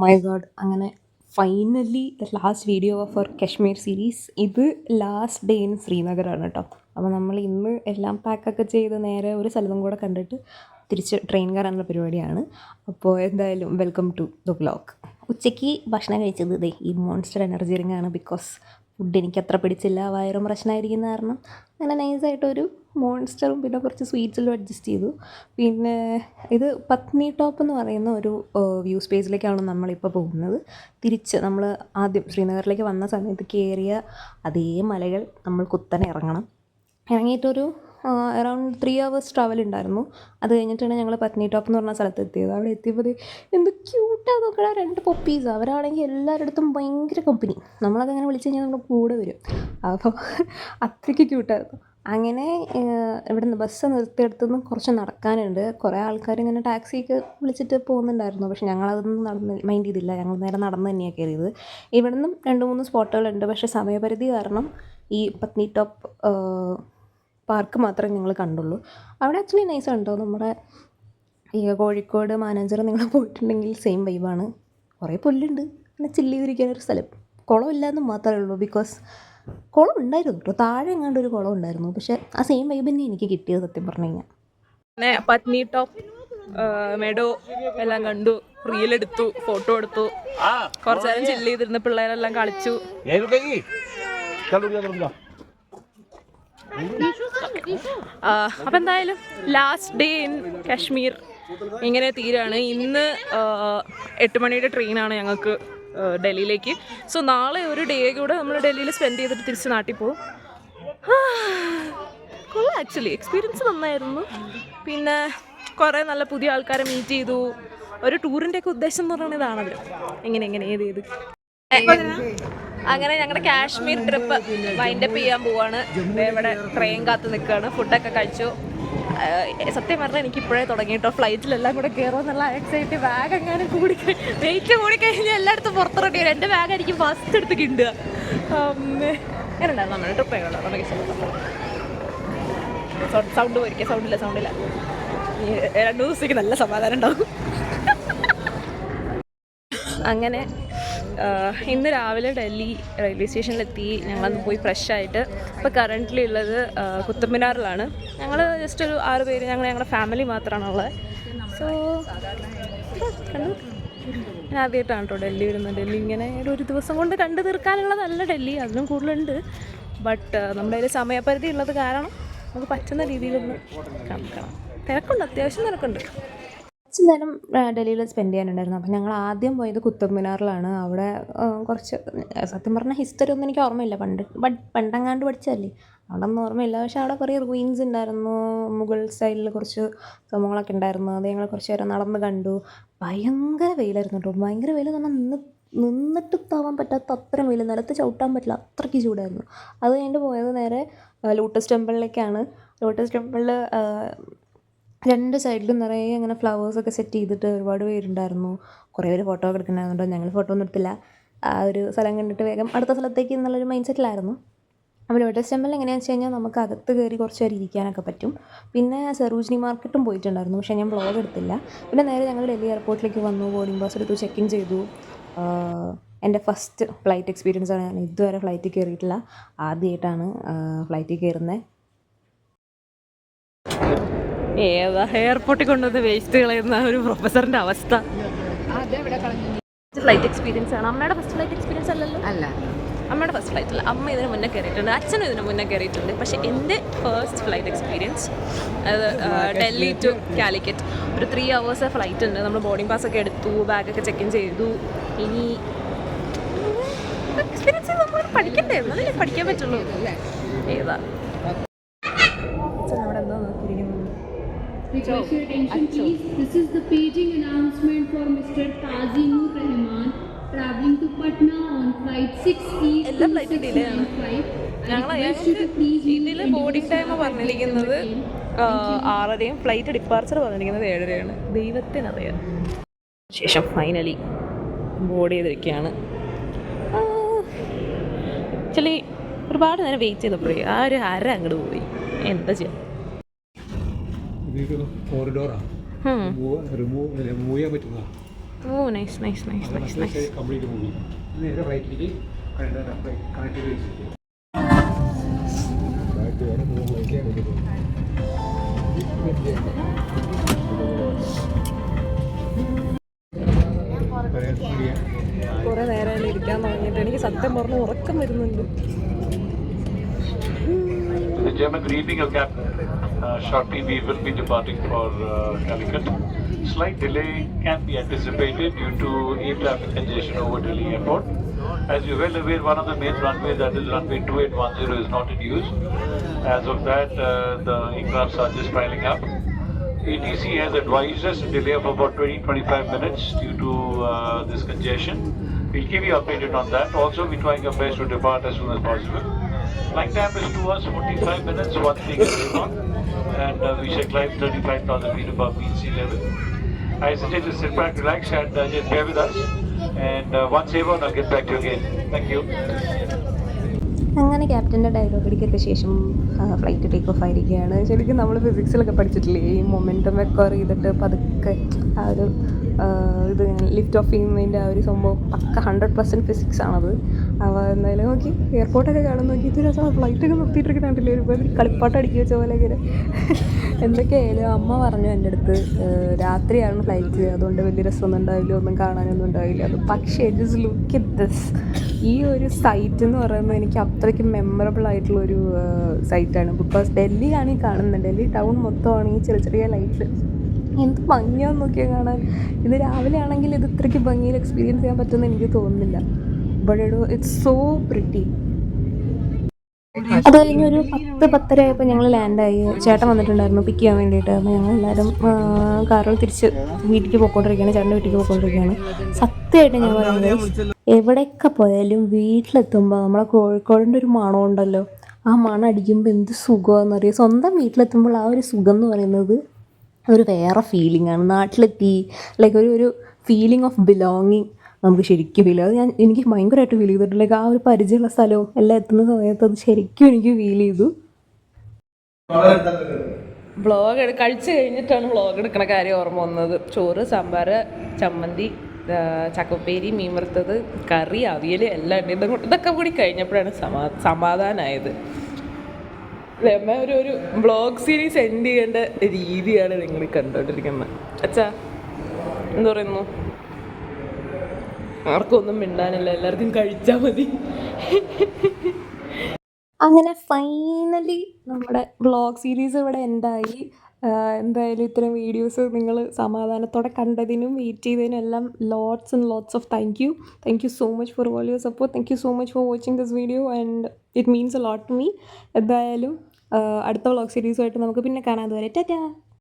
My god അങ്ങനെ finally last video of our Kashmir series ഇത് last day in ശ്രീനഗറാണ് കേട്ടോ അപ്പോൾ നമ്മൾ ഇന്ന് എല്ലാം പാക്കൊക്കെ ചെയ്ത് നേരെ ഒരു സ്ഥലത്തും കൂടെ കണ്ടിട്ട് തിരിച്ച് ട്രെയിൻ കയറാനുള്ള പരിപാടിയാണ്. അപ്പോൾ എന്തായാലും വെൽക്കം ടു ദ ബ്ലോഗ് ഉച്ചയ്ക്ക് ഭക്ഷണം കഴിച്ചത് ഇതേ ഈ മോൺസ്റ്റർ എനർജി റിംഗ് ആണ് ബിക്കോസ് ഫുഡ് എനിക്ക് അത്ര പിടിച്ചില്ല. വയറും പ്രശ്നമായിരിക്കുന്ന കാരണം അങ്ങനെ നൈസായിട്ടൊരു മോൺസ്റ്ററും പിന്നെ കുറച്ച് സ്വീറ്റ്സിലും അഡ്ജസ്റ്റ് ചെയ്തു. പിന്നെ ഇത് പത്നി ടോപ്പ് എന്ന് പറയുന്ന ഒരു വ്യൂ സ്പേസിലേക്കാണ് നമ്മളിപ്പോൾ പോകുന്നത്. തിരിച്ച് നമ്മൾ ആദ്യം ശ്രീനഗറിലേക്ക് വന്ന സമയത്ത് കയറിയ അതേ മലകൾ നമ്മൾ കുത്തനെ ഇറങ്ങണം. ഇറങ്ങിയിട്ടൊരു അറൗണ്ട് ത്രീ അവേഴ്സ് ട്രാവൽ ഉണ്ടായിരുന്നു. അത് കഴിഞ്ഞിട്ടാണ് ഞങ്ങൾ പത്നി ടോപ്പ് എന്ന് പറഞ്ഞ സ്ഥലത്ത് എത്തിയത് അവിടെ എത്തിയപ്പോൾ എന്ത് ക്യൂട്ടാണ് നോക്കണ രണ്ട് പൊപ്പീസ് അവരാണെങ്കിൽ എല്ലാവരുടെ അടുത്തും ഭയങ്കര കമ്പനി നമ്മളൊക്കെ അങ്ങനെ വിളിച്ചു കഴിഞ്ഞാൽ നമ്മുടെ കൂടെ വരും. അപ്പോൾ അത്രയ്ക്ക് ക്യൂട്ടായിരുന്നു അങ്ങനെ ഇവിടെ നിന്ന് ബസ് നിർത്തിയെടുത്തുനിന്ന് കുറച്ച് നടക്കാനുണ്ട്. കുറേ ആൾക്കാർ ഇങ്ങനെ ടാക്സിയൊക്കെ വിളിച്ചിട്ട് പോകുന്നുണ്ടായിരുന്നു. പക്ഷെ ഞങ്ങളതൊന്നും നടന്ന് മൈൻഡ് ചെയ്തില്ല. ഞങ്ങൾ നേരെ നടന്ന് തന്നെയാണ് കയറിയത്. ഇവിടെ നിന്നും രണ്ട് മൂന്ന് സ്പോട്ടുകളുണ്ട് പക്ഷേ സമയപരിധി കാരണം ഈ പത്നി ടോപ്പ് പാർക്ക് മാത്രമേ ഞങ്ങൾ കണ്ടുള്ളൂ. അവിടെ ആക്ച്വലി നൈസ് ഉണ്ടോ നമ്മുടെ ഈ കോഴിക്കോട് മാനേജർ നിങ്ങൾ പോയിട്ടുണ്ടെങ്കിൽ സെയിം വൈബാണ് കുറേ പുല്ലുണ്ട്. പിന്നെ ചില്ലി ഒരു സ്ഥലം. കുളമില്ല എന്ന് മാത്രമേ ഉള്ളൂ ബിക്കോസ് കുളം ഉണ്ടായിരുന്നു കേട്ടോ താഴെ എങ്ങാണ്ട് ഒരു കുളം ഉണ്ടായിരുന്നു. പക്ഷേ ആ സെയിം വൈബ് തന്നെ എനിക്ക് കിട്ടിയത് സത്യം പറഞ്ഞു കഴിഞ്ഞാൽ പിന്നെ പത്നി ടോപ്പ് മെഡോ എല്ലാം കണ്ടു. റീലെടുത്തു ഫോട്ടോ എടുത്തു. കുറച്ചു നേരം ചില്ല് ചെയ്തിരുന്ന. പിള്ളേരെല്ലാം കളിച്ചു. അപ്പം എന്തായാലും ലാസ്റ്റ് ഡേ ഇൻ കാശ്മീർ ഇങ്ങനെ തീരാണ്. ഇന്ന് എട്ട് മണിയുടെ ട്രെയിനാണ് ഞങ്ങൾക്ക് ഡൽഹിയിലേക്ക്. സോ നാളെ ഒരു ഡേ കൂടെ നമ്മൾ ഡൽഹിയിൽ സ്പെൻഡ് ചെയ്തിട്ട് തിരിച്ച് നാട്ടിൽ പോകും കൊള്ളാം ആക്ച്വലി എക്സ്പീരിയൻസ് നന്നായിരുന്നു. പിന്നെ കുറേ നല്ല പുതിയ ആൾക്കാരെ മീറ്റ് ചെയ്തു. ഒരു ടൂറിന്റെയൊക്കെ ഉദ്ദേശം എന്ന് പറയുന്നത് ഇതാണല്ലോ. എങ്ങനെ എങ്ങനെ ഏത് ഏത്? അങ്ങനെ ഞങ്ങളുടെ കാശ്മീർ ട്രിപ്പ് വൈൻഡപ്പ് ചെയ്യാൻ പോവാണ്. ഇവിടെ ട്രെയിൻ കാത്ത് നിൽക്കുകയാണ് ഫുഡൊക്കെ കഴിച്ചു. സത്യം പറഞ്ഞാൽ എനിക്ക് ഇപ്പോഴേ തുടങ്ങിയിട്ടോ ഫ്ലൈറ്റിലെല്ലാം കൂടെ കയറുമെന്നുള്ള എക്സൈറ്റ് ബാഗ് എങ്ങാനും കൂടി വെയിറ്റ് കൂടി കഴിഞ്ഞാൽ എല്ലായിടത്തും പുറത്തിറങ്ങി. എന്റെ ബാഗ് എനിക്ക് ഫസ്റ്റ് എടുത്ത് കിണ്ടുക. അങ്ങനെയുണ്ടായിരുന്നു നമ്മുടെ ട്രിപ്പ് നമുക്ക് സൗണ്ട് പോയിരിക്കുക സൗണ്ടില്ല സൗണ്ടില്ല രണ്ടു ദിവസത്തേക്ക് നല്ല സമാധാനം ഉണ്ടാകും അങ്ങനെ ഇന്ന് രാവിലെ ഡൽഹി റെയിൽവേ സ്റ്റേഷനിലെത്തി. ഞങ്ങളന്ന് പോയി ഫ്രഷ് ആയിട്ട്. ഇപ്പോൾ കറന്റ്ലി ഉള്ളത് കുത്തമ്പിനാറിലാണ് ഞങ്ങൾ ജസ്റ്റ് ഒരു ആറ് പേര് ഞങ്ങൾ ഞങ്ങളുടെ ഫാമിലി മാത്രമാണുള്ളത് സോ ഞാൻ ആദ്യമായിട്ടാണ് കേട്ടോ ഡൽഹി വരുന്നത്. ഡൽഹി ഇങ്ങനെ ഒരു ദിവസം കൊണ്ട് കണ്ടു തീർക്കാനുള്ളതല്ല ഡൽഹി അതിനും കൂടുതലുണ്ട്. ബട്ട് നമ്മുടെ കയ്യിൽ സമയപരിധി ഉള്ളത് കാരണം നമുക്ക് പറ്റുന്ന രീതിയിലൊന്ന് കാണിക്കണം തിരക്കുണ്ട് അത്യാവശ്യം തിരക്കുണ്ട്. കുറച്ച് നേരം ഡൽഹിയിൽ സ്പെൻഡ് ചെയ്യാനുണ്ടായിരുന്നു. അപ്പം ഞങ്ങൾ ആദ്യം പോയത് കുത്തബ് മിനാറിലാണ്. അവിടെ കുറച്ച് സത്യം പറഞ്ഞാൽ ഹിസ്റ്ററി ഒന്നും എനിക്ക് ഓർമ്മയില്ല. പണ്ട് ബട്ട് പണ്ടങ്ങാണ്ട് പഠിച്ചതല്ലേ. അവിടെ ഒന്നും ഓർമ്മയില്ല. പക്ഷേ അവിടെ കുറേ റൂയിൻസ് ഉണ്ടായിരുന്നു. മുഗൾ സ്റ്റൈലിൽ കുറച്ച് സംഭവങ്ങളൊക്കെ ഉണ്ടായിരുന്നു. അത് ഞങ്ങൾ കുറച്ച് നേരം നടന്ന് കണ്ടു. ഭയങ്കര വെയിലായിരുന്നു കേട്ടോ. ഭയങ്കര വെയിൽ എന്ന് പറഞ്ഞാൽ നിന്ന് നിന്നിട്ട് താവാൻ പറ്റാത്ത അത്രയും വെയിൽ നിലത്ത് ചവിട്ടാൻ പറ്റില്ല. അത്രയ്ക്ക് ചൂടായിരുന്നു. അത് കഴിഞ്ഞിട്ട് പോയത് നേരെ ലോട്ടസ് ടെമ്പിളിലേക്കാണ് ലോട്ടസ് ടെമ്പിളിൽ രണ്ട് സൈഡിലും നിറയെ ഇങ്ങനെ ഫ്ലവേഴ്സൊക്കെ സെറ്റ് ചെയ്തിട്ട് ഒരുപാട് പേരുണ്ടായിരുന്നു. കുറേ പേര് ഫോട്ടോ ഒക്കെ എടുക്കുന്നുണ്ടായിരുന്നു ഞങ്ങൾ ഫോട്ടോ ഒന്നും എടുത്തില്ല. ആ ഒരു സ്ഥലം കണ്ടിട്ട് വേഗം അടുത്ത സ്ഥലത്തേക്ക് എന്നുള്ളൊരു മൈൻഡ് സെറ്റിലായിരുന്നു അപ്പോൾ ലോട്ടസ് ടെമ്പിൾ എങ്ങനെയാണെന്ന് വെച്ച് കഴിഞ്ഞാൽ നമുക്ക് അകത്ത് കയറി കുറച്ച് നേരം ഇരിക്കാനൊക്കെ പറ്റും. പിന്നെ സെറൂജിനി മാർക്കറ്റും പോയിട്ടുണ്ടായിരുന്നു. പക്ഷേ ഞാൻ ബ്ലോഗ് എടുത്തില്ല. പിന്നെ നേരെ ഞങ്ങൾ ഡൽഹി എയർപോർട്ടിലേക്ക് വന്നു. ബോർഡിംഗ് പാസ് എടുത്തു ചെക്ക് ഇൻ ചെയ്തു എന്റെ ഫസ്റ്റ് ഫ്ലൈറ്റ് എക്സ്പീരിയൻസ് ആണ്. ഞാൻ ഇതുവരെ ഫ്ലൈറ്റിൽ കയറിയിട്ടില്ല. ആദ്യമായിട്ടാണ് ഫ്ലൈറ്റിൽ കയറുന്നത്. ഏതാ എയർപോർട്ടിൽ കൊണ്ടുവന്ന് വേസ്റ്റ് കളയുന്ന ഒരു പ്രൊഫസറിന്റെ അവസ്ഥ. ഫ്ലൈറ്റ് എക്സ്പീരിയൻസ് ആണ്. അമ്മയുടെ ഫസ്റ്റ് ഫ്ലൈറ്റ് എക്സ്പീരിയൻസ് അല്ലല്ലോ? അല്ല. അമ്മയുടെ ഫസ്റ്റ് ഫ്ലൈറ്റ് അല്ല. അമ്മ ഇതിന് മുന്നേ കയറിയിട്ടുണ്ട് അച്ഛനും ഇതിന് മുന്നേ കയറിയിട്ടുണ്ട് പക്ഷേ എന്റെ ഫസ്റ്റ് ഫ്ലൈറ്റ് എക്സ്പീരിയൻസ് അത് ഡൽഹി ടു കാലിക്കറ്റ്. ഒരു ത്രീ അവേഴ്സ് ഫ്ലൈറ്റ് ഉണ്ട്. നമ്മൾ ബോർഡിംഗ് പാസ് ഒക്കെ എടുത്തു ബാഗൊക്കെ ചെക്ക് ഇൻ ചെയ്തു. ഇനി എക്സ്പീരിയൻസ് നമ്മൾ പഠിക്കണ്ടേ? എന്നാലേ പഠിക്കാൻ പറ്റുള്ളൂ. ഏതാ അച്ഛൻ അവിടെ എന്താ നോക്കിയിരിക്കുന്നത് Request your attention, please. This is the paging announcement for Mr. Tazi Noor Rahman traveling to Patna on flight E 6E എല്ലാ ഫ്ലൈറ്റും ഡിലേ ആണ് 2695. I ഞങ്ങൾ request you to please move ഇതിൽ ബോർഡിംഗ് ടൈം പറഞ്ഞിരിക്കുന്നത് ആറരയും ഫ്ലൈറ്റ് ഡിപ്പാർച്ചർ പറഞ്ഞിരിക്കുന്നത് ഏഴരയാണ്. ദൈവത്തിനറിയാം. ശേഷം finally board ചെയ്തിരിക്കുകയാണ്. ആക്ച്വലി ഒരുപാട് നേരം വെയിറ്റ് ചെയ്തപ്പോഴേ ആ ഒരു അര അങ്ങോട്ട് പോയി. എന്താ ചെയ്യാം? ഇതൊരു കോറിഡോറാണ്. റിമൂവ് റിമൂവ് ചെയ്യാൻ പറ്റുന്നതാണ് ഓ nice nice nice nice nice complete movie നേരെ റൈറ്റിലേക്ക് കണക്ട് കുറേ നേരം ഇരിക്കാൻ തുടങ്ങിയിട്ട്. എനിക്ക് സത്യം പറഞ്ഞ് ഉറക്കം വരുന്നുണ്ട്. Good evening, your captain. Shortly we will be departing for uh, Calicut. Slight delay can be anticipated due to air traffic congestion over Delhi airport. As you're well aware, one of the main runways, that is runway 2810, is not in use. As of that, uh, the aircrafts are just piling up. ATC has advised us a delay of about 20-25 minutes due to uh, this congestion. We'll keep you updated on that. Also, we're trying our best to depart as soon as possible. Flight time is 2 hours 45 minutes, one thing is on, and uh, we shall climb 35,000 feet above mean sea level. I suggest you sit back, relax, and uh, just bear with us. And uh, once over, I'll get back to you again. Thank you. അങ്ങനെ ക്യാപ്റ്റന്റെ dialogue അടിക്കൊക്കെ ശേഷം flight take off ആയിരിക്കുകയാണ് ശരിക്കും നമ്മൾ ഫിസിക്സിലൊക്കെ പഠിച്ചിട്ടില്ലേ ഈ momentum വെക്കോർ ചെയ്തിട്ട് പതുക്കെ ആ ഒരു ഇത് ലിഫ്റ്റ് ഓഫ് ചെയ്യുന്നതിന്റെ ആ ഒരു സംഭവം പക്ക ഹൺഡ്രഡ് പെർസെന്റ് ഫിസിക്സ് ആണത് അവ എന്തായാലും നോക്കി എയർപോർട്ടൊക്കെ കാണാൻ നോക്കി ഇത് രസം ഫ്ലൈറ്റൊക്കെ നിർത്തിയിട്ടൊക്കെ കണ്ടില്ലേ? ഒരു കളിപ്പാട്ട് അടിക്കി വെച്ച പോലെ ഇങ്ങനെ. എന്തൊക്കെയായാലും അമ്മ പറഞ്ഞു എന്റെ അടുത്ത് രാത്രിയാണ് ഫ്ലൈറ്റ് അതുകൊണ്ട് വലിയ രസമൊന്നും ഉണ്ടാവില്ല ഒന്നും കാണാനൊന്നും ഉണ്ടാവില്ല. അത് പക്ഷേ ജസ്റ്റ് ലുക്ക് അറ്റ് ദിസ് ഈ ഒരു സൈറ്റ് എന്ന് പറയുന്നത് എനിക്ക് അത്രയ്ക്ക് മെമ്മറബിൾ ആയിട്ടുള്ള ഒരു സൈറ്റാണ് ബിക്കോസ് ഡൽഹിയാണ് ഈ കാണുന്നത്. ഡൽഹി ടൗൺ മൊത്തമാണ് ഈ ചെറിയ ചെറിയ ലൈറ്റ്സ് എന്ത് ഭംഗിയാന്ന് നോക്കിയാൽ കാണാൻ. ഇത് രാവിലെ ആണെങ്കിൽ ഇത് ഇത്രയ്ക്ക് ഭംഗിയിൽ എക്സ്പീരിയൻസ് ചെയ്യാൻ പറ്റുമെന്ന് എനിക്ക് തോന്നുന്നില്ല. ബട്ട് ഇറ്റ്സ് സോ അത് കഴിഞ്ഞൊരു പത്ത് പത്തര ആയപ്പോൾ ഞങ്ങൾ ലാൻഡായി ചേട്ടൻ വന്നിട്ടുണ്ടായിരുന്നു പിക്ക് ചെയ്യാൻ വേണ്ടിയിട്ട്. അപ്പോൾ ഞങ്ങൾ എല്ലാവരും കാറിൽ തിരിച്ച് വീട്ടിലേക്ക് പോയിക്കൊണ്ടിരിക്കുകയാണ്. ചേട്ടന്റെ വീട്ടിലേക്ക് പോയിക്കൊണ്ടിരിക്കുകയാണ്. സത്യമായിട്ട് ഞാൻ പറയുന്നത് എവിടെയൊക്കെ പോയാലും വീട്ടിലെത്തുമ്പോൾ നമ്മളെ കോഴിക്കോടിന്റെ ഒരു മണം ഉണ്ടല്ലോ. ആ മണം അടിക്കുമ്പോൾ എന്ത് സുഖമാണെന്ന് അറിയാം? സ്വന്തം വീട്ടിലെത്തുമ്പോൾ ആ ഒരു സുഖം എന്ന് പറയുന്നത് ഒരു വേറെ ഫീലിംഗ് ആണ്. നാട്ടിലെത്തി ലൈക്ക് ഒരു ഒരു ഫീലിംഗ് ഓഫ് ബിലോങ്ങിങ് നമുക്ക് ശരിക്കും ഫീൽ അത് ഞാൻ എനിക്ക് ഭയങ്കരമായിട്ട് ഫീൽ ചെയ്തിട്ടുണ്ട്. ലൈക്ക് ആ ഒരു പരിചയമുള്ള സ്ഥലവും എല്ലാം എത്തുന്ന സമയത്ത് അത് ശരിക്കും എനിക്ക് ഫീൽ ചെയ്തു. വ്ളോഗ് കഴിച്ച് കഴിഞ്ഞിട്ടാണ് വ്ളോഗ് എടുക്കണ കാര്യം ഓർമ്മ വന്നത്. ചോറ് സാമ്പാർ ചമ്മന്തി ചക്കപ്പേരി മീൻ വറുത്തത് കറി അവിയൽ എല്ലാം ഉണ്ട്. ഇതും ഇതൊക്കെ കൂടി കഴിഞ്ഞപ്പോഴാണ് സമാ സമാധാനമായത് രമ ഒരു ഒരു വ്ളോഗ് സീരീസ് എൻഡ് ചെയ്യേണ്ട രീതിയാണ് നിങ്ങൾ കണ്ടുകൊണ്ടിരിക്കുന്നത്. അച്ഛാ എന്ത് പറയുന്നു? ആർക്കും ഒന്നും മിണ്ടാനില്ല എല്ലാവർക്കും കഴിച്ചാൽ മതി. അങ്ങനെ ഫൈനലി നമ്മുടെ വ്ളോഗ് സീരീസ് ഇവിടെ എന്തായി? എന്തായാലും ഇത്തരം വീഡിയോസ് നിങ്ങൾ സമാധാനത്തോടെ കണ്ടതിനും വെയിറ്റ് ചെയ്തതിനും എല്ലാം lots and lots of thank you thank you so much for all your support thank you so much for watching this video and it means a lot to me എന്തായാലും അടുത്ത vlog സീരീസുമായിട്ട് നമുക്ക് പിന്നെ കാണാൻ അതുവരെ ടാറ്റാ!